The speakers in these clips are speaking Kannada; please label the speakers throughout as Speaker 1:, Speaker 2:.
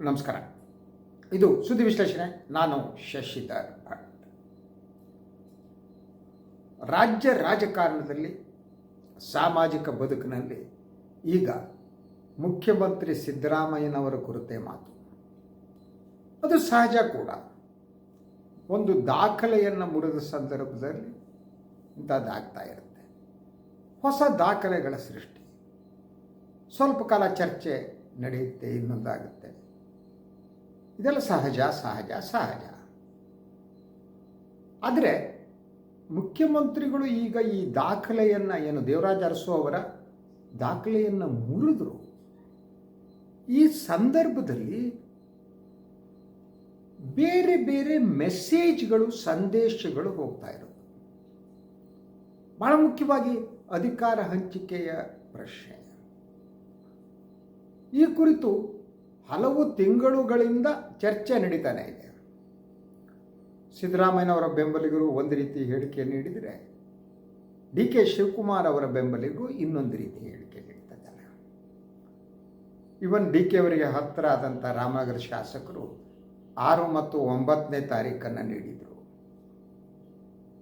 Speaker 1: ನಮಸ್ಕಾರ. ಇದು ಸುದ್ದಿ ವಿಶ್ಲೇಷಣೆ. ನಾನು ಶಶಿಧರ್ ರಾಜ್ಯ ರಾಜಕಾರಣದಲ್ಲಿ, ಸಾಮಾಜಿಕ ಬದುಕಿನಲ್ಲಿ ಈಗ ಮುಖ್ಯಮಂತ್ರಿ ಸಿದ್ದರಾಮಯ್ಯನವರ ಕುರಿತೇ ಮಾತು. ಅದು ಸಹಜ ಕೂಡ. ಒಂದು ದಾಖಲೆಯನ್ನು ಮುರಿದ ಸಂದರ್ಭದಲ್ಲಿ ಇಂಥದ್ದಾಗ್ತಾ ಇರುತ್ತೆ. ಹೊಸ ದಾಖಲೆಗಳ ಸೃಷ್ಟಿ. ಸ್ವಲ್ಪ ಕಾಲ ಚರ್ಚೆ ನಡೆಯುತ್ತೆ ಇನ್ನೊಂದಾಗುತ್ತೆ. ಇದೆಲ್ಲ ಸಹಜ ಸಹಜ ಸಹಜ. ಆದರೆ ಮುಖ್ಯಮಂತ್ರಿಗಳು ಈಗ ಈ ದಾಖಲೆಯನ್ನು ಏನು ದೇವರಾಜ ಅರಸು ಅವರ ದಾಖಲೆಯನ್ನು ಮುರಿದ್ರು. ಈ ಸಂದರ್ಭದಲ್ಲಿ ಬೇರೆ ಬೇರೆ ಮೆಸೇಜ್ಗಳು, ಸಂದೇಶಗಳು ಹೋಗ್ತಾ ಇರೋದು. ಬಹಳ ಮುಖ್ಯವಾಗಿ ಅಧಿಕಾರ ಹಂಚಿಕೆಯ ಪ್ರಶ್ನೆ. ಈ ಕುರಿತು ಹಲವು ತಿಂಗಳುಗಳಿಂದ ಚರ್ಚೆ ನಡೀತಾನೆ ಇದೆ. ಸಿದ್ದರಾಮಯ್ಯನವರ ಬೆಂಬಲಿಗರು ಒಂದು ರೀತಿ ಹೇಳಿಕೆ ನೀಡಿದರೆ ಡಿ ಕೆ ಶಿವಕುಮಾರ್ ಅವರ ಬೆಂಬಲಿಗರು ಇನ್ನೊಂದು ರೀತಿ ಹೇಳಿಕೆ ನೀಡ್ತಿದ್ದಾರೆ ಇವನ್ ಡಿ ಕೆ ಅವರಿಗೆ ಹತ್ತಿರ ಆದಂಥ ರಾಮನಗರ ಶಾಸಕರು ಆರು ಮತ್ತು ಒಂಬತ್ತನೇ ತಾರೀಕನ್ನು ನೀಡಿದರು.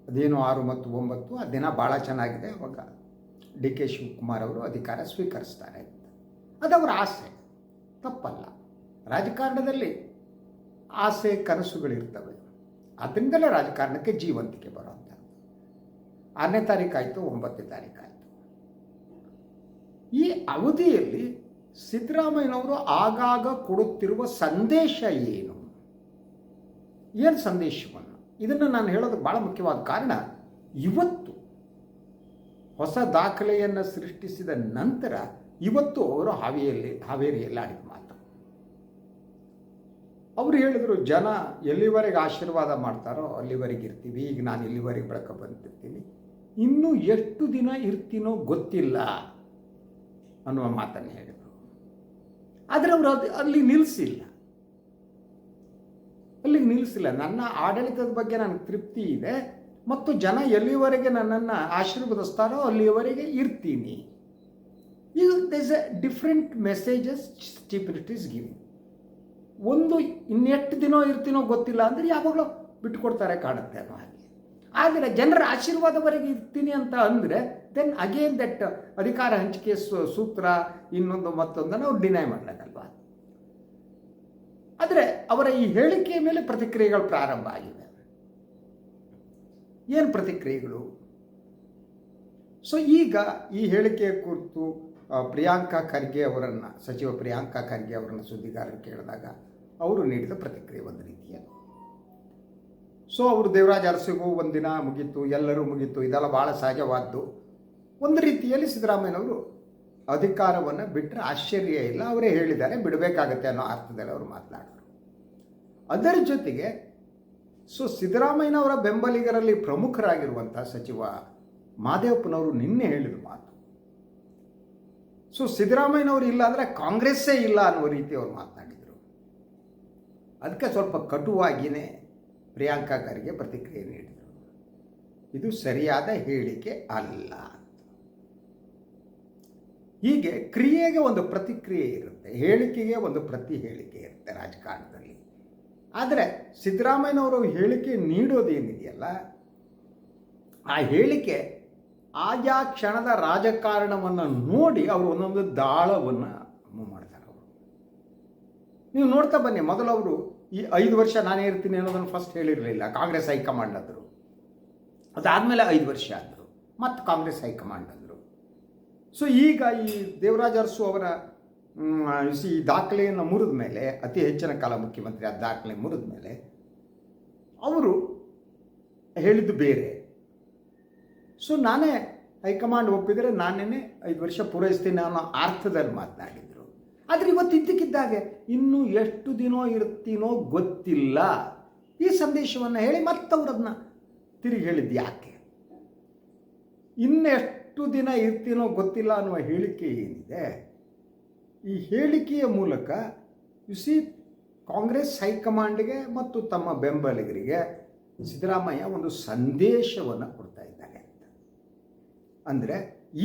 Speaker 1: ಅದೇನು ಆರು ಮತ್ತು ಒಂಬತ್ತು, ಆ ದಿನ ಭಾಳ ಚೆನ್ನಾಗಿದೆ ಅವಾಗ. ಡಿ ಕೆ ಶಿವಕುಮಾರ್ ಅವರು ಅಧಿಕಾರ ಸ್ವೀಕರಿಸ್ತಾರೆ ಅಂತ. ಅದವರ ಆಸೆ. ತಪ್ಪಲ್ಲ. ರಾಜಕಾರಣದಲ್ಲಿ ಆಸೆ ಕನಸುಗಳಿರ್ತವೆ. ಅದರಿಂದಲೇ ರಾಜಕಾರಣಕ್ಕೆ ಜೀವಂತಿಕೆ ಬರುವಂಥ ಆರನೇ ತಾರೀಕಾಯಿತು ಒಂಬತ್ತನೇ ತಾರೀಕಾಯಿತು ಈ ಅವಧಿಯಲ್ಲಿ ಸಿದ್ದರಾಮಯ್ಯನವರು ಆಗಾಗ ಕೊಡುತ್ತಿರುವ ಸಂದೇಶ ಏನು? ಏನು ಸಂದೇಶವನ್ನು? ಇದನ್ನು ನಾನು ಹೇಳೋದು ಭಾಳ ಮುಖ್ಯವಾದ ಕಾರಣ, ಇವತ್ತು ಹೊಸ ದಾಖಲೆಯನ್ನು ಸೃಷ್ಟಿಸಿದ ನಂತರ ಇವತ್ತು ಅವರು ಹಾವೇರಿಯಲ್ಲಿ ಹಾವೇರಿಯಲ್ಲಿ ಆಡಿದ ಮಾತು ಅವರು ಹೇಳಿದ್ರು, ಜನ ಎಲ್ಲಿವರೆಗೆ ಆಶೀರ್ವಾದ ಮಾಡ್ತಾರೋ ಅಲ್ಲಿವರೆಗೆ ಇರ್ತೀವಿ. ಈಗ ನಾನು ಇಲ್ಲಿವರೆಗೆ ಬೆಳಕ ಬಂದಿರ್ತೀನಿ. ಇನ್ನೂ ಎಷ್ಟು ದಿನ ಇರ್ತೀನೋ ಗೊತ್ತಿಲ್ಲ ಅನ್ನುವ ಮಾತನ್ನು ಹೇಳಿದರು. ಆದರೆ ಅವರು ಅದು ಅಲ್ಲಿ ನಿಲ್ಲಿಸಿಲ್ಲ ಅಲ್ಲಿ ನಿಲ್ಲಿಸಿಲ್ಲ ನನ್ನ ಆಡಳಿತದ ಬಗ್ಗೆ ನನಗೆ ತೃಪ್ತಿ ಇದೆ. ಮತ್ತು ಜನ ಎಲ್ಲಿವರೆಗೆ ನನ್ನನ್ನು ಆಶೀರ್ವದಿಸ್ತಾರೋ ಅಲ್ಲಿವರೆಗೆ ಇರ್ತೀನಿ. ಇದು this a different messages is giving ಒಂದು ಇನ್ನೆಷ್ಟು ದಿನ ಇರ್ತೀನೋ ಗೊತ್ತಿಲ್ಲ ಅಂದರೆ ಯಾವಾಗಲೂ ಬಿಟ್ಟುಕೊಡ್ತಾರೆ ಕಾಣುತ್ತೆ ಅನ್ನೋ ಹಾಗೆ. ಆದರೆ ಜನರ ಆಶೀರ್ವಾದವರೆಗೆ ಇರ್ತೀನಿ ಅಂತ ಅಂದರೆ ದೆನ್ ಅಗೇನ್ ದಟ್ ಅಧಿಕಾರ ಹಂಚಿಕೆ ಸೂತ್ರ ಇನ್ನೊಂದು ಮತ್ತೊಂದನ್ನು ಅವ್ರು ಡಿನೈ ಮಾಡಲಾಗಲ್ವಾ ಆದರೆ ಅವರ ಈ ಹೇಳಿಕೆಯ ಮೇಲೆ ಪ್ರತಿಕ್ರಿಯೆಗಳು ಪ್ರಾರಂಭ ಆಗಿವೆ. ಏನು ಪ್ರತಿಕ್ರಿಯೆಗಳು? ಸೊ ಈಗ ಈ ಹೇಳಿಕೆಯ ಕುರಿತು ಪ್ರಿಯಾಂಕಾ ಖರ್ಗೆ ಅವರನ್ನು, ಸಚಿವ ಪ್ರಿಯಾಂಕಾ ಖರ್ಗೆ ಅವರನ್ನು ಸುದ್ದಿಗಾರರು ಕೇಳಿದಾಗ ಅವರು ನೀಡಿದ ಪ್ರತಿಕ್ರಿಯೆ ಒಂದು ರೀತಿಯ. ಸೊ ಅವರು ದೇವರಾಜ ಅರಸಿಗೂ ಒಂದಿನ ಮುಗೀತು, ಎಲ್ಲರೂ ಮುಗೀತು, ಇದೆಲ್ಲ ಭಾಳ ಸಹಜವಾದ್ದು. ಒಂದು ರೀತಿಯಲ್ಲಿ ಸಿದ್ದರಾಮಯ್ಯನವರು ಅಧಿಕಾರವನ್ನು ಬಿಟ್ಟರೆ ಆಶ್ಚರ್ಯ ಇಲ್ಲ, ಅವರೇ ಹೇಳಿದ್ದಾರೆ, ಬಿಡಬೇಕಾಗತ್ತೆ ಅನ್ನೋ ಅರ್ಥದಲ್ಲಿ ಅವರು ಮಾತನಾಡಿದರು. ಅದರ ಜೊತೆಗೆ ಸೊ ಸಿದ್ದರಾಮಯ್ಯನವರ ಬೆಂಬಲಿಗರಲ್ಲಿ ಪ್ರಮುಖರಾಗಿರುವಂಥ ಸಚಿವ ಮಾದೇವಪ್ಪನವರು ನಿನ್ನೆ ಹೇಳಿದ ಮಾತು. ಸೊ ಸಿದ್ದರಾಮಯ್ಯನವರು ಇಲ್ಲ ಅಂದರೆ ಕಾಂಗ್ರೆಸ್ಸೇ ಇಲ್ಲ ಅನ್ನುವ ರೀತಿ ಅವರು ಮಾತನಾಡಿದರು. ಅದಕ್ಕೆ ಸ್ವಲ್ಪ ಕಟುವಾಗಿಯೇ ಪ್ರಿಯಾಂಕಾ ಖರ್ಗೆ ಪ್ರತಿಕ್ರಿಯೆ ನೀಡಿದರು. ಇದು ಸರಿಯಾದ ಹೇಳಿಕೆ ಅಲ್ಲ ಹೀಗೆ ಕ್ರಿಯೆಗೆ ಒಂದು ಪ್ರತಿಕ್ರಿಯೆ ಇರುತ್ತೆ, ಹೇಳಿಕೆಗೆ ಒಂದು ಪ್ರತಿ ಹೇಳಿಕೆ ಇರುತ್ತೆ ರಾಜಕಾರಣದಲ್ಲಿ. ಆದರೆ ಸಿದ್ದರಾಮಯ್ಯನವರು ಹೇಳಿಕೆ ನೀಡೋದೇನಿದೆಯಲ್ಲ ಆ ಹೇಳಿಕೆ ಆಯಾ ಕ್ಷಣದ ರಾಜಕಾರಣವನ್ನು ನೋಡಿ ಅವರು ಒಂದೊಂದು ದಾಳವನ್ನು ನೀವು ನೋಡ್ತಾ ಬನ್ನಿ, ಮೊದಲು ಅವರು ಈ ಐದು ವರ್ಷ ನಾನೇ ಇರ್ತೀನಿ ಅನ್ನೋದನ್ನು ಫಸ್ಟ್ ಹೇಳಿರಲಿಲ್ಲ. ಕಾಂಗ್ರೆಸ್ ಹೈಕಮಾಂಡ್ ಅಂದರು. ಅದಾದಮೇಲೆ ಐದು ವರ್ಷ ಅಂದರು. ಮತ್ತು ಕಾಂಗ್ರೆಸ್ ಹೈಕಮಾಂಡ್ ಅಂದರು. ಸೊ ಈಗ ಈ ದೇವರಾಜ ಅರಸು ಅವರ ಈ ದಾಖಲೆಯನ್ನು ಮುರಿದ ಮೇಲೆ, ಅತಿ ಹೆಚ್ಚಿನ ಕಾಲ ಮುಖ್ಯಮಂತ್ರಿ ಆ ದಾಖಲೆ ಮುರಿದ ಮೇಲೆ, ಅವರು ಹೇಳಿದ್ದು ಬೇರೆ. ಸೊ ನಾನೇ ಹೈಕಮಾಂಡ್ ಒಪ್ಪಿದರೆ ನಾನೇನೆ ಐದು ವರ್ಷ ಪೂರೈಸ್ತೀನಿ ಅನ್ನೋ ಅರ್ಥದಲ್ಲಿ ಮಾತನಾಡಿದರು. ಆದರೆ ಇವತ್ತು ಇದ್ದಕ್ಕಿದ್ದಾಗೆ ಇನ್ನೂ ಎಷ್ಟು ದಿನೋ ಇರ್ತೀನೋ ಗೊತ್ತಿಲ್ಲ. ಈ ಸಂದೇಶವನ್ನು ಹೇಳಿ ಮತ್ತವ್ರದನ್ನ ತಿರುಗಿ ಹೇಳಿದ್ದು ಯಾಕೆ? ಇನ್ನೆಷ್ಟು ದಿನ ಇರ್ತೀನೋ ಗೊತ್ತಿಲ್ಲ ಅನ್ನುವ ಹೇಳಿಕೆ ಏನಿದೆ? ಈ ಹೇಳಿಕೆಯ ಮೂಲಕ ಸಿ ಕಾಂಗ್ರೆಸ್ ಹೈಕಮಾಂಡ್ಗೆ ಮತ್ತು ತಮ್ಮ ಬೆಂಬಲಿಗರಿಗೆ ಸಿದ್ದರಾಮಯ್ಯ ಒಂದು ಸಂದೇಶವನ್ನು ಕೊಡ್ತಾ ಇದ್ದಾರೆ ಅಂತ. ಅಂದರೆ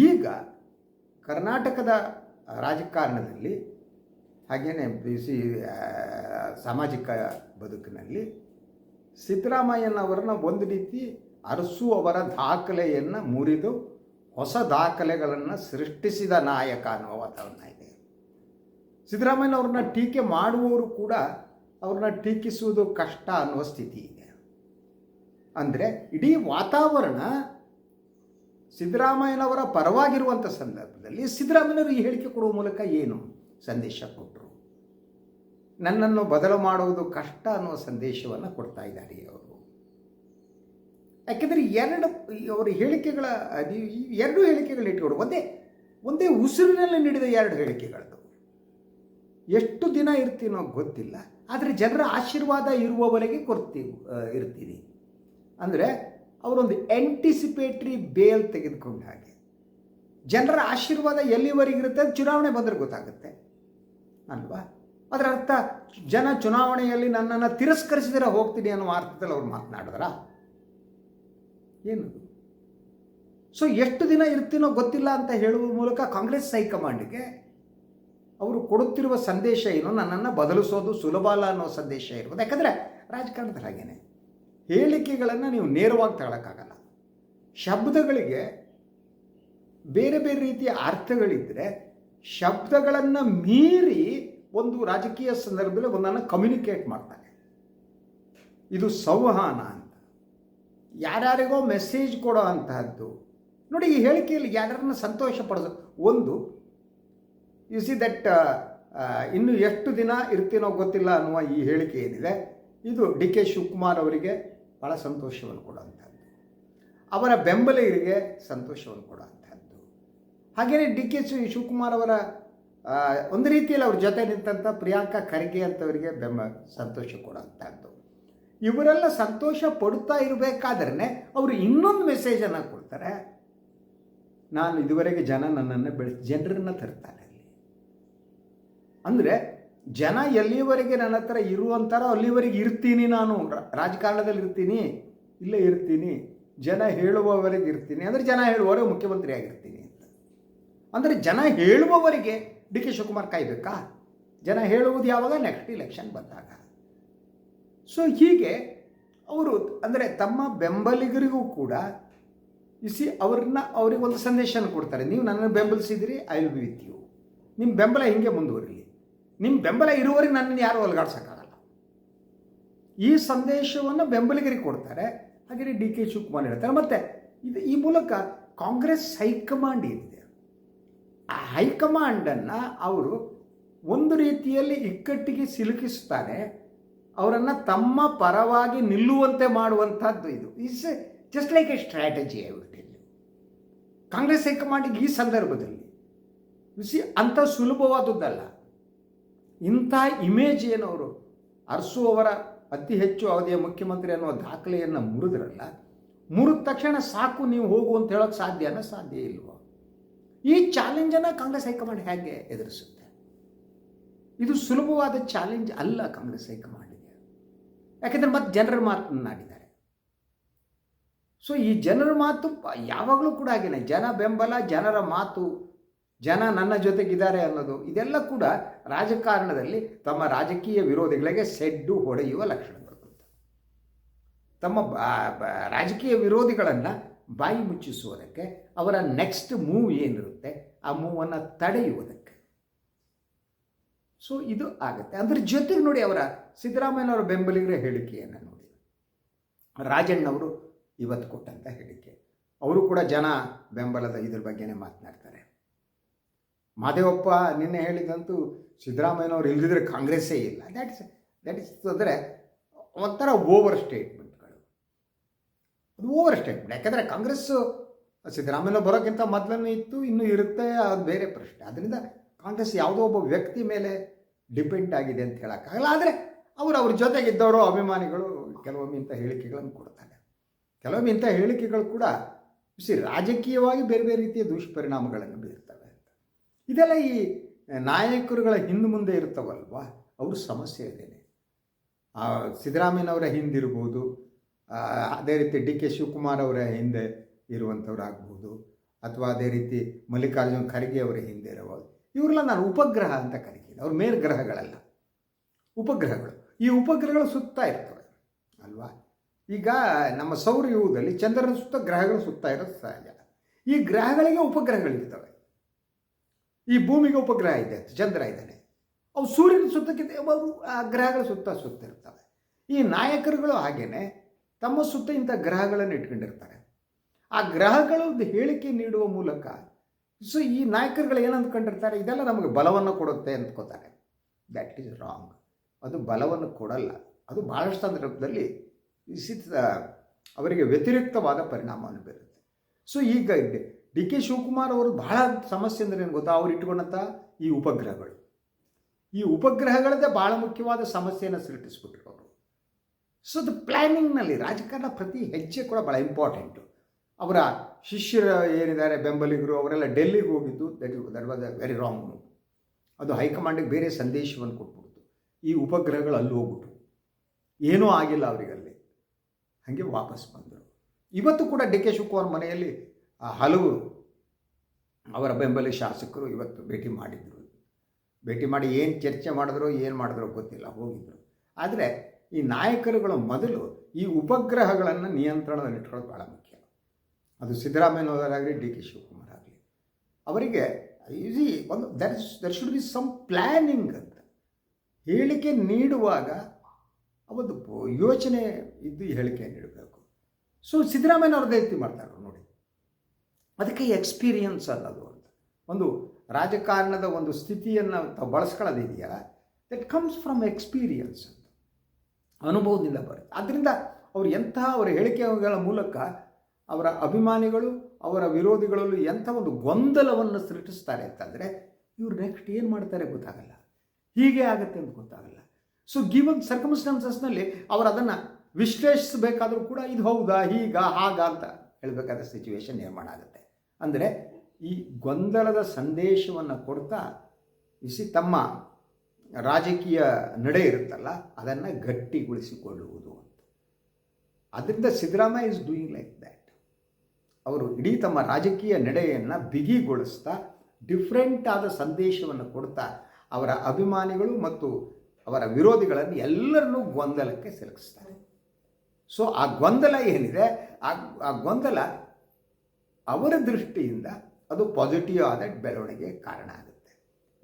Speaker 1: ಈಗ ಕರ್ನಾಟಕದ ರಾಜಕಾರಣದಲ್ಲಿ ಹಾಗೆಯೇ ಬಿಸಿ ಸಾಮಾಜಿಕ ಬದುಕಿನಲ್ಲಿ ಸಿದ್ದರಾಮಯ್ಯನವರನ್ನ ಒಂದು ರೀತಿ ಅರಸು ಅವರ ದಾಖಲೆಯನ್ನು ಮುರಿದು ಹೊಸ ದಾಖಲೆಗಳನ್ನು ಸೃಷ್ಟಿಸಿದ ನಾಯಕ ಅನ್ನುವ ವಾತಾವರಣ ಇದೆ. ಸಿದ್ದರಾಮಯ್ಯನವ್ರನ್ನ ಟೀಕೆ ಮಾಡುವವರು ಕೂಡ ಅವ್ರನ್ನ ಟೀಕಿಸುವುದು ಕಷ್ಟ ಅನ್ನುವ ಸ್ಥಿತಿ ಇದೆ. ಅಂದರೆ ಇಡೀ ವಾತಾವರಣ ಸಿದ್ದರಾಮಯ್ಯನವರ ಪರವಾಗಿರುವಂಥ ಸಂದರ್ಭದಲ್ಲಿ ಸಿದ್ದರಾಮಯ್ಯನವರು ಈ ಹೇಳಿಕೆ ಕೊಡುವ ಮೂಲಕ ಏನು? ಸಂದೇಶ ಕೊಟ್ಟರು. ನನ್ನನ್ನು ಬದಲು ಮಾಡುವುದು ಕಷ್ಟ ಅನ್ನುವ ಸಂದೇಶವನ್ನು ಕೊಡ್ತಾ ಇದ್ದಾರೆ ಅವರು ಯಾಕೆಂದರೆ ಎರಡು ಅವರ ಹೇಳಿಕೆಗಳ ಎರಡು ಹೇಳಿಕೆಗಳು ಇಟ್ಕೊಂಡು ಒಂದೇ ಒಂದೇ ಉಸಿರಿನಲ್ಲಿ ನೀಡಿದ ಎರಡು ಹೇಳಿಕೆಗಳದು. ಎಷ್ಟು ದಿನ ಇರ್ತೀನೋ ಗೊತ್ತಿಲ್ಲ, ಆದರೆ ಜನರ ಆಶೀರ್ವಾದ ಇರುವವರೆಗೆ ಕೊಡ್ತೀವಿ ಇರ್ತೀವಿ ಇರ್ತೀನಿ. ಅಂದರೆ ಅವರೊಂದು ಎಂಟಿಸಿಪೇಟ್ರಿ ಬೇಲ್ ತೆಗೆದುಕೊಂಡ ಹಾಗೆ. ಜನರ ಆಶೀರ್ವಾದ ಎಲ್ಲಿವರೆಗಿರುತ್ತೆ? ಚುನಾವಣೆ ಬಂದರೆ ಗೊತ್ತಾಗುತ್ತೆ. ಅಲ್ವಾ? ಅದರ ಅರ್ಥ ಜನ ಚುನಾವಣೆಯಲ್ಲಿ ನನ್ನನ್ನು ತಿರಸ್ಕರಿಸಿದರೆ ಹೋಗ್ತೀನಿ ಅನ್ನೋ ಅರ್ಥದಲ್ಲಿ ಅವ್ರು ಮಾತನಾಡಿದ್ರ? ಏನು ಸೊ ಎಷ್ಟು ದಿನ ಇರ್ತೀನೋ ಗೊತ್ತಿಲ್ಲ ಅಂತ ಹೇಳುವ ಮೂಲಕ ಕಾಂಗ್ರೆಸ್ ಹೈಕಮಾಂಡ್ಗೆ ಅವರು ಕೊಡುತ್ತಿರುವ ಸಂದೇಶ ಏನು? ನನ್ನನ್ನು ಬದಲಿಸೋದು ಸುಲಭ ಅಲ್ಲ ಅನ್ನೋ ಸಂದೇಶ ಇರ್ಬೋದು ಯಾಕಂದರೆ ರಾಜಕಾರಣದಲ್ಲಿ ಹಾಗೇನೆ. ಹೇಳಿಕೆಗಳನ್ನು ನೀವು ನೇರವಾಗಿ ತಗೊಳಕ್ಕಾಗಲ್ಲ. ಶಬ್ದಗಳಿಗೆ ಬೇರೆ ಬೇರೆ ರೀತಿಯ ಅರ್ಥಗಳಿದ್ದರೆ ಶಬ್ದಗಳನ್ನು ಮೀರಿ ಒಂದು ರಾಜಕೀಯ ಸಂದರ್ಭದಲ್ಲಿ ಒಂದನ್ನು ಕಮ್ಯುನಿಕೇಟ್ ಮಾಡ್ತಾನೆ ಇದು ಸಂವಹನ ಅಂತ. ಯಾರ್ಯಾರಿಗೋ ಮೆಸೇಜ್ ಕೊಡೋ ಅಂತಹದ್ದು. ನೋಡಿ ಈ ಹೇಳಿಕೆಯಲ್ಲಿ ಯಾರ್ಯಾರನ್ನ ಸಂತೋಷ ಪಡಿಸೋದು ಒಂದು ಯು ಸಿ ದಟ್ ಇನ್ನು ಎಷ್ಟು ದಿನ ಇರ್ತೀನೋ ಗೊತ್ತಿಲ್ಲ ಅನ್ನುವ ಈ ಹೇಳಿಕೆ ಏನಿದೆ. ಇದು ಡಿ ಕೆ ಶಿವಕುಮಾರ್ ಅವರಿಗೆ ಭಾಳ ಸಂತೋಷವನ್ನು ಕೊಡುವಂಥದ್ದು ಅವರ ಬೆಂಬಲಿಗರಿಗೆ ಸಂತೋಷವನ್ನು ಕೊಡುವಂಥದ್ದು ಹಾಗೆಯೇ ಡಿ ಕೆ ಶಿ ಶಿವಕುಮಾರ್ ಅವರ ಒಂದು ರೀತಿಯಲ್ಲಿ ಅವ್ರ ಜೊತೆ ನಿಂತಂಥ ಪ್ರಿಯಾಂಕಾ ಖರ್ಗೆ ಅಂತವರಿಗೆ ಬೆಂಬ ಸಂತೋಷ ಕೊಡುವಂಥದ್ದು ಇವರೆಲ್ಲ ಸಂತೋಷ ಪಡುತ್ತಾ ಇರಬೇಕಾದ್ರೆ ಅವರು ಇನ್ನೊಂದು ಮೆಸೇಜನ್ನು ಕೊಡ್ತಾರೆ. ನಾನು ಇದುವರೆಗೆ ಜನ ನನ್ನನ್ನು ಬೆಳೆಸಿ ಜನರನ್ನು ತರ್ತಾರೆ ಅಲ್ಲಿ. ಅಂದರೆ ಜನ ಎಲ್ಲಿವರೆಗೆ ನನ್ನ ಹತ್ರ ಇರುವಂತಾರೋ ಅಲ್ಲಿವರೆಗೆ ಇರ್ತೀನಿ ನಾನು. ರಾಜಕಾರಣದಲ್ಲಿ ಇರ್ತೀನಿ, ಇಲ್ಲೇ ಇರ್ತೀನಿ, ಜನ ಹೇಳುವವರೆಗೆ ಇರ್ತೀನಿ. ಅಂದರೆ ಜನ ಹೇಳುವವರೆಗೆ ಮುಖ್ಯಮಂತ್ರಿ ಆಗಿರ್ತೀನಿ ಅಂದರೆ ಜನ ಹೇಳುವವರಿಗೆ ಡಿ ಕೆ ಶಿವಕುಮಾರ್ ಕಾಯ್ಬೇಕಾ ಜನ ಹೇಳುವುದು ಯಾವಾಗ? ನೆಕ್ಸ್ಟ್ ಇಲೆಕ್ಷನ್ ಬಂದಾಗ. ಸೊ ಹೀಗೆ ಅವರು ಅಂದರೆ ತಮ್ಮ ಬೆಂಬಲಿಗರಿಗೂ ಕೂಡ ಇಸಿ ಅವ್ರನ್ನ ಅವ್ರಿಗೆ ಒಂದು ಸಂದೇಶನ ಕೊಡ್ತಾರೆ. ನೀವು ನನ್ನನ್ನು ಬೆಂಬಲಿಸಿದಿರಿ I will be with you ನಿಮ್ಮ ಬೆಂಬಲ ಹಿಂಗೆ ಮುಂದುವರಿಲಿ. ನಿಮ್ಮ ಬೆಂಬಲ ಇರುವವರಿಗೆ ನನ್ನನ್ನು ಯಾರೂ ಒಲ್ಗಾಡ್ಸೋಕ್ಕಾಗಲ್ಲ ಈ ಸಂದೇಶವನ್ನು ಬೆಂಬಲಿಗರಿಗೆ ಕೊಡ್ತಾರೆ. ಹಾಗೆ ಡಿ ಕೆ ಶಿವಕುಮಾರ್ ಹೇಳ್ತಾರೆ. ಮತ್ತು ಇದು ಈ ಮೂಲಕ ಕಾಂಗ್ರೆಸ್ ಹೈಕಮಾಂಡ್ ಏನಿದೆ? ಹೈಕಮಾಂಡನ್ನು ಅವರು ಒಂದು ರೀತಿಯಲ್ಲಿ ಇಕ್ಕಟ್ಟಿಗೆ ಸಿಲುಕಿಸ್ತಾರೆ. ಅವರನ್ನು ತಮ್ಮ ಪರವಾಗಿ ನಿಲ್ಲುವಂತೆ ಮಾಡುವಂಥದ್ದು ಇದು. Is just like a strategy ಐವಿಟ್ಟು Congress ಹೈಕಮಾಂಡಿಗೆ ಈ ಸಂದರ್ಭದಲ್ಲಿ ಸಿ ಅಂಥ ಸುಲಭವಾದದ್ದಲ್ಲ. ಇಂಥ ಇಮೇಜ್ ಏನು ಅವರು ಅರಸು ಅವರ ಅತಿ ಹೆಚ್ಚು ಅವಧಿಯ ಮುಖ್ಯಮಂತ್ರಿ ಅನ್ನುವ ದಾಖಲೆಯನ್ನು ಮುರಿದ್ರಲ್ಲ, ಮುರಿದ ತಕ್ಷಣ ಸಾಕು ನೀವು ಹೋಗು ಅಂತ ಹೇಳೋಕ್ಕೆ ಸಾಧ್ಯನ ಸಾಧ್ಯ ಇಲ್ವೋ? ಈ ಚಾಲೆಂಜನ್ನು ಕಾಂಗ್ರೆಸ್ ಹೈಕಮಾಂಡ್ ಹೇಗೆ ಎದುರಿಸುತ್ತೆ? ಇದು ಸುಲಭವಾದ ಚಾಲೆಂಜ್ ಅಲ್ಲ ಕಾಂಗ್ರೆಸ್ ಹೈಕಮಾಂಡಿಗೆ. ಯಾಕೆಂದರೆ ಮತ್ತೆ ಜನರ ಮಾತನಾಡಿದ್ದಾರೆ ಸೊ ಈ ಜನರ ಮಾತು ಯಾವಾಗಲೂ ಕೂಡ ಆಗಿಲ್ಲ ಜನ ಬೆಂಬಲ, ಜನರ ಮಾತು, ಜನ ನನ್ನ ಜೊತೆಗಿದ್ದಾರೆ ಅನ್ನೋದು, ಇದೆಲ್ಲ ಕೂಡ ರಾಜಕಾರಣದಲ್ಲಿ ತಮ್ಮ ರಾಜಕೀಯ ವಿರೋಧಿಗಳಿಗೆ ಸೆಡ್ಡು ಹೊಡೆಯುವ ಲಕ್ಷಣಗಳು ತಮ್ಮ ರಾಜಕೀಯ ವಿರೋಧಿಗಳನ್ನು ಬಾಯಿ ಮುಚ್ಚಿಸುವುದಕ್ಕೆ, ಅವರ ನೆಕ್ಸ್ಟ್ ಮೂವ್ ಏನಿರುತ್ತೆ, ಆ ಮೂವನ್ನು ತಡೆಯುವುದಕ್ಕೆ. ಸೊ ಇದು ಆಗುತ್ತೆ. ಅದ್ರ ಜೊತೆಗೆ ನೋಡಿ ಅವರ ಸಿದ್ದರಾಮಯ್ಯನವರ ಬೆಂಬಲಿಗರ ಹೇಳಿಕೆಯನ್ನು ನೋಡಿ. ರಾಜಣ್ಣವರು ಇವತ್ತು ಕೊಟ್ಟಂಥ ಹೇಳಿಕೆ. ಅವರು ಕೂಡ ಜನ ಬೆಂಬಲದ ಇದ್ರ ಬಗ್ಗೆನೇ ಮಾತನಾಡ್ತಾರೆ. ಮಾದೇವಪ್ಪ ನಿನ್ನೆ ಹೇಳಿದಂತೂ ಸಿದ್ದರಾಮಯ್ಯನವರು ಇಲ್ಲದಿದ್ರೆ ಕಾಂಗ್ರೆಸ್ಸೇ ಇಲ್ಲ. ದ್ಯಾಟ್ ಇಸ್ ದ್ಯಾಟ್ ಇಸ್ ಅಂದರೆ ಒಂಥರ ಓವರ್ ಸ್ಟೇಟ್ಮೆಂಟ್ಗಳು ಅದು ಓವರ್ ಸ್ಟೇಟ್ಮೆಂಟ್ ಯಾಕೆಂದರೆ ಕಾಂಗ್ರೆಸ್ಸು ಸಿದ್ದರಾಮಯ್ಯ ಬರೋಕ್ಕಿಂತ ಮೊದಲನೇ ಇತ್ತು, ಇನ್ನೂ ಇರುತ್ತೆ, ಅದು ಬೇರೆ ಪ್ರಶ್ನೆ. ಅದರಿಂದ ಕಾಂಗ್ರೆಸ್ ಯಾವುದೋ ಒಬ್ಬ ವ್ಯಕ್ತಿ ಮೇಲೆ ಡಿಪೆಂಡ್ ಆಗಿದೆ ಅಂತ ಹೇಳೋಕ್ಕಾಗಲ್ಲ. ಆದರೆ ಅವರು ಅವ್ರ ಜೊತೆಗಿದ್ದವರು, ಅಭಿಮಾನಿಗಳು ಕೆಲವೊಮ್ಮೆ ಇಂಥ ಹೇಳಿಕೆಗಳನ್ನು ಕೊಡ್ತಾರೆ. ಕೆಲವೊಮ್ಮೆ ಇಂಥ ಹೇಳಿಕೆಗಳು ಕೂಡ ಸಿ ರಾಜಕೀಯವಾಗಿ ಬೇರೆ ಬೇರೆ ರೀತಿಯ ದುಷ್ಪರಿಣಾಮಗಳನ್ನು ಬೀರ್ತವೆ ಅಂತ. ಇದೆಲ್ಲ ಈ ನಾಯಕರುಗಳ ಹಿಂದೆ ಮುಂದೆ ಇರ್ತಾವಲ್ವಾ? ಅವ್ರ ಸಮಸ್ಯೆ ಇದೆ ಸಿದ್ದರಾಮಯ್ಯನವರ ಹಿಂದಿರ್ಬೋದು ಅದೇ ರೀತಿ ಡಿ ಕೆ ಶಿವಕುಮಾರ್ ಅವರ ಹಿಂದೆ ಇರುವಂಥವ್ರಾಗ್ಬೋದು, ಅಥವಾ ಅದೇ ರೀತಿ ಮಲ್ಲಿಕಾರ್ಜುನ್ ಖರ್ಗೆ ಅವರ ಹಿಂದೆ ಇರಬಹುದು ಇವರೆಲ್ಲ ನಾನು ಉಪಗ್ರಹ ಅಂತ ಕರಿತೀನಿ. ಅವ್ರ ಮೇಲ್ಗ್ರಹಗಳಲ್ಲ ಉಪಗ್ರಹಗಳು. ಈ ಉಪಗ್ರಹಗಳು ಸುತ್ತಾ ಇರ್ತವೆ, ಅಲ್ವಾ? ಈಗ ನಮ್ಮ ಸೌರವ್ಯೂಹದಲ್ಲಿ ಚಂದ್ರನ ಸುತ್ತ ಗ್ರಹಗಳು ಸುತ್ತಾ ಇರೋದು ಸಹಜ. ಈ ಗ್ರಹಗಳಿಗೆ ಉಪಗ್ರಹಗಳಿರ್ತವೆ ಈ ಭೂಮಿಗೆ ಉಪಗ್ರಹ ಇದೆ, ಚಂದ್ರ ಇದ್ದಾನೆ. ಅವು ಸೂರ್ಯನ ಸುತ್ತಕ್ಕಿಂತ ಅವರು ಆ ಗ್ರಹಗಳ ಸುತ್ತ ಸುತ್ತಿರ್ತವೆ. ಈ ನಾಯಕರುಗಳು ಹಾಗೇನೆ. ತಮ್ಮ ಸುತ್ತ ಇಂಥ ಗ್ರಹಗಳನ್ನು ಇಟ್ಕೊಂಡಿರ್ತಾರೆ. ಆ ಗ್ರಹಗಳು ಒಂದು ಹೇಳಿಕೆ ನೀಡುವ ಮೂಲಕ ಸೊ ಈ ನಾಯಕರುಗಳು ಏನಂದ್ಕೊಂಡಿರ್ತಾರೆ ಇದೆಲ್ಲ ನಮಗೆ ಬಲವನ್ನು ಕೊಡುತ್ತೆ ಅಂದ್ಕೋತಾರೆ. ದ್ಯಾಟ್ ಈಸ್ ರಾಂಗ್ ಅದು ಬಲವನ್ನು ಕೊಡಲ್ಲ. ಅದು ಭಾಳಷ್ಟು ಸಂದರ್ಭದಲ್ಲಿ ಇಸಿತ್ ಅವರಿಗೆ ವ್ಯತಿರಿಕ್ತವಾದ ಪರಿಣಾಮವನ್ನು ಬೀರುತ್ತೆ. ಸೊ ಈಗ ಡಿ ಕೆ ಶಿವಕುಮಾರ್ ಅವರು ಬಹಳ ಸಮಸ್ಯೆ ಅಂದರೆ ಏನು ಗೊತ್ತಾ? ಅವ್ರು ಇಟ್ಕೊಂಡಂಥ ಈ ಉಪಗ್ರಹಗಳು. ಈ ಉಪಗ್ರಹಗಳದ್ದೇ ಭಾಳ ಮುಖ್ಯವಾದ ಸಮಸ್ಯೆಯನ್ನು ಸೃಷ್ಟಿಸ್ಬಿಟ್ರು ಅವರು. ಸೊ ದ ಪ್ಲ್ಯಾನಿಂಗ್ನಲ್ಲಿ ರಾಜಕಾರಣ ಪ್ರತಿ ಹೆಜ್ಜೆ ಕೂಡ ಭಾಳ ಇಂಪಾರ್ಟೆಂಟು ಅವರ ಶಿಷ್ಯರ ಏನಿದ್ದಾರೆ, ಬೆಂಬಲಿಗರು ಅವರೆಲ್ಲ ಡೆಲ್ಲಿಗೆ ಹೋಗಿದ್ದು that that was a very wrong move ಅದು ಹೈಕಮಾಂಡಿಗೆ ಬೇರೆ ಸಂದೇಶವನ್ನು ಕೊಟ್ಬಿಡ್ತು. ಈ ಉಪಗ್ರಹಗಳು ಅಲ್ಲಿ ಹೋಗ್ಬಿಟ್ರು ಏನೂ ಆಗಿಲ್ಲ ಅವರಿಗಲ್ಲಿ. ಹಾಗೆ ವಾಪಸ್ ಬಂದರು. ಇವತ್ತು ಕೂಡ ಡಿ ಕೆ ಶಿವಕುಮಾರ್ ಮನೆಯಲ್ಲಿ ಹಲವು ಅವರ ಬೆಂಬಲಿ ಶಾಸಕರು ಇವತ್ತು ಭೇಟಿ ಮಾಡಿದರು. ಭೇಟಿ ಮಾಡಿ ಏನು ಚರ್ಚೆ ಮಾಡಿದ್ರು, ಏನು ಮಾಡಿದ್ರು ಗೊತ್ತಿಲ್ಲ ಹೋಗಿದ್ದರು ಆದರೆ ಈ ನಾಯಕರುಗಳ ಮೊದಲು ಈ ಉಪಗ್ರಹಗಳನ್ನು ನಿಯಂತ್ರಣದಲ್ಲಿಟ್ಕೊಳ್ಳೋದು ಭಾಳ ಮುಖ್ಯ. ಅದು ಸಿದ್ದರಾಮಯ್ಯನವರಾಗಲಿ ಡಿ ಕೆ ಶಿವಕುಮಾರ್ ಆಗಲಿ. ಅವರಿಗೆ ಈಸಿ ಒಂದು there there should be some planning ಅಂತ. ಹೇಳಿಕೆ ನೀಡುವಾಗ ಒಂದು ಯೋಚನೆ ಇದ್ದು ಹೇಳಿಕೆ ನೀಡಬೇಕು. ಸೊ ಸಿದ್ದರಾಮಯ್ಯನವ್ರದ್ದೇ ರೀತಿ ಮಾಡ್ತಾರೆ ನೋಡಿ. ಅದಕ್ಕೆ ಎಕ್ಸ್ಪೀರಿಯನ್ಸ್ ಅನ್ನೋದು ಅಂತ. ಒಂದು ರಾಜಕಾರಣದ ಒಂದು ಸ್ಥಿತಿಯನ್ನು ತಾವು ಬಳಸ್ಕೊಳ್ಳೋದಿದೆಯಲ್ಲ ದಟ್ ಕಮ್ಸ್ ಫ್ರಮ್ ಎಕ್ಸ್ಪೀರಿಯನ್ಸ್ ಅನುಭವದಿಂದ ಬರುತ್ತೆ. ಆದ್ದರಿಂದ ಅವರು ಎಂತಹ ಅವರ ಹೇಳಿಕೆಗಳ ಮೂಲಕ ಅವರ ಅಭಿಮಾನಿಗಳು, ಅವರ ವಿರೋಧಿಗಳಲ್ಲೂ ಎಂಥ ಒಂದು ಗೊಂದಲವನ್ನು ಸೃಷ್ಟಿಸ್ತಾರೆ ಅಂತಂದರೆ ಇವರು ನೆಕ್ಸ್ಟ್ ಏನು ಮಾಡ್ತಾರೆ ಗೊತ್ತಾಗಲ್ಲ. ಹೀಗೆ ಆಗುತ್ತೆ ಅಂತ ಗೊತ್ತಾಗಲ್ಲ. ಸೊ ಗಿವನ್ ಸರ್ಕಮ್ಸ್ಟಾನ್ಸಸ್ನಲ್ಲಿ ಅವರು ಅದನ್ನು ವಿಶ್ಲೇಷಿಸಬೇಕಾದರೂ ಕೂಡ ಇದು ಹೌದಾ, ಹೀಗ, ಹಾಗ ಅಂತ ಹೇಳಬೇಕಾದ ಸಿಚುವೇಶನ್ ನಿರ್ಮಾಣ ಆಗುತ್ತೆ. ಅಂದರೆ ಈ ಗೊಂದಲದ ಸಂದೇಶವನ್ನು ಕೊಡ್ತಾ ಇಸಿ ತಮ್ಮ ರಾಜಕೀಯ ನಡೆ ಇರುತ್ತಲ್ಲ, ಅದನ್ನು ಗಟ್ಟಿಗೊಳಿಸಿಕೊಳ್ಳುವುದು ಅಂತ. ಅದರಿಂದ Siddaramaiah is doing like that ಅವರು ಇಡೀ ತಮ್ಮ ರಾಜಕೀಯ ನಡೆಯನ್ನು ಬಿಗಿಗೊಳಿಸ್ತಾ ಡಿಫ್ರೆಂಟ್ ಆದ ಸಂದೇಶವನ್ನು ಕೊಡ್ತಾ, ಅವರ ಅಭಿಮಾನಿಗಳು ಮತ್ತು ಅವರ ವಿರೋಧಿಗಳನ್ನು ಎಲ್ಲರನ್ನೂ ಗೊಂದಲಕ್ಕೆ ಸಿಲುಕಿಸ್ತಾರೆ. ಸೊ ಆ ಗೊಂದಲ ಏನಿದೆ? ಆ ಆ ಗೊಂದಲ ಅವರ ದೃಷ್ಟಿಯಿಂದ ಅದು ಪಾಸಿಟಿವ್ ಆದ ಬೆಳವಣಿಗೆ ಕಾರಣ ಆಗುತ್ತೆ.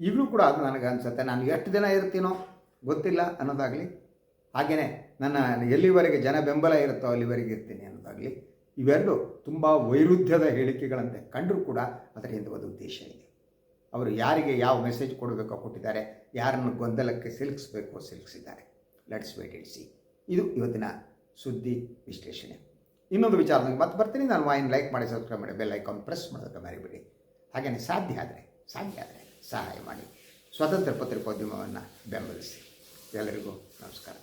Speaker 1: ಈಗಲೂ ಕೂಡ ಅದು ನನಗೆ ಅನಿಸುತ್ತೆ. ನಾನು ಎಷ್ಟು ದಿನ ಇರ್ತೀನೋ ಗೊತ್ತಿಲ್ಲ ಅನ್ನೋದಾಗಲಿ ಹಾಗೆಯೇ ನನ್ನ ಎಲ್ಲಿವರೆಗೆ ಜನ ಬೆಂಬಲ ಇರುತ್ತೋ ಅಲ್ಲಿವರೆಗೆ ಇರ್ತೀನಿ ಅನ್ನೋದಾಗಲಿ, ಇವೆರಡು ತುಂಬ ವೈರುಧ್ಯದ ಹೇಳಿಕೆಗಳಂತೆ ಕಂಡರೂ ಕೂಡ ಅದರ ಹಿಂದೆ ಒಂದು ಉದ್ದೇಶ ಇದೆ. ಅವರು ಯಾರಿಗೆ ಯಾವ ಮೆಸೇಜ್ ಕೊಡಬೇಕೋ ಕೊಟ್ಟಿದ್ದಾರೆ, ಯಾರನ್ನು ಗೊಂದಲಕ್ಕೆ ಸಿಲುಕಿಸ್ಬೇಕೋ ಸಿಲುಕಿಸಿದ್ದಾರೆ. ಲೆಟ್ಸ್ ವೇಟ್ ಇಟ್ ಸಿ ಇದು ಇವತ್ತಿನ ಸುದ್ದಿ ವಿಶ್ಲೇಷಣೆ. ಇನ್ನೊಂದು ವಿಚಾರದಲ್ಲಿ ಮತ್ತೆ ಬರ್ತೀನಿ. ನಾನು ವಾಯಿನ್ ಲೈಕ್ ಮಾಡಿ, ಸಬ್ಸ್ಕ್ರೈಬ್ ಮಾಡಿ, ಬೆಲ್ ಐಕಾನ್ ಪ್ರೆಸ್ ಮಾಡೋದಕ್ಕೆ ಮರಿಬೇಡಿ. ಹಾಗೆಯೇ ಸಾಧ್ಯ ಆದರೆ ಸಾಧ್ಯ ಆದರೆ. ಸಹಾಯ ಮಾಡಿ. ಸ್ವತಂತ್ರ ಪತ್ರಿಕೋದ್ಯಮವನ್ನು ಬೆಂಬಲಿಸಿ. ಎಲ್ಲರಿಗೂ ನಮಸ್ಕಾರ.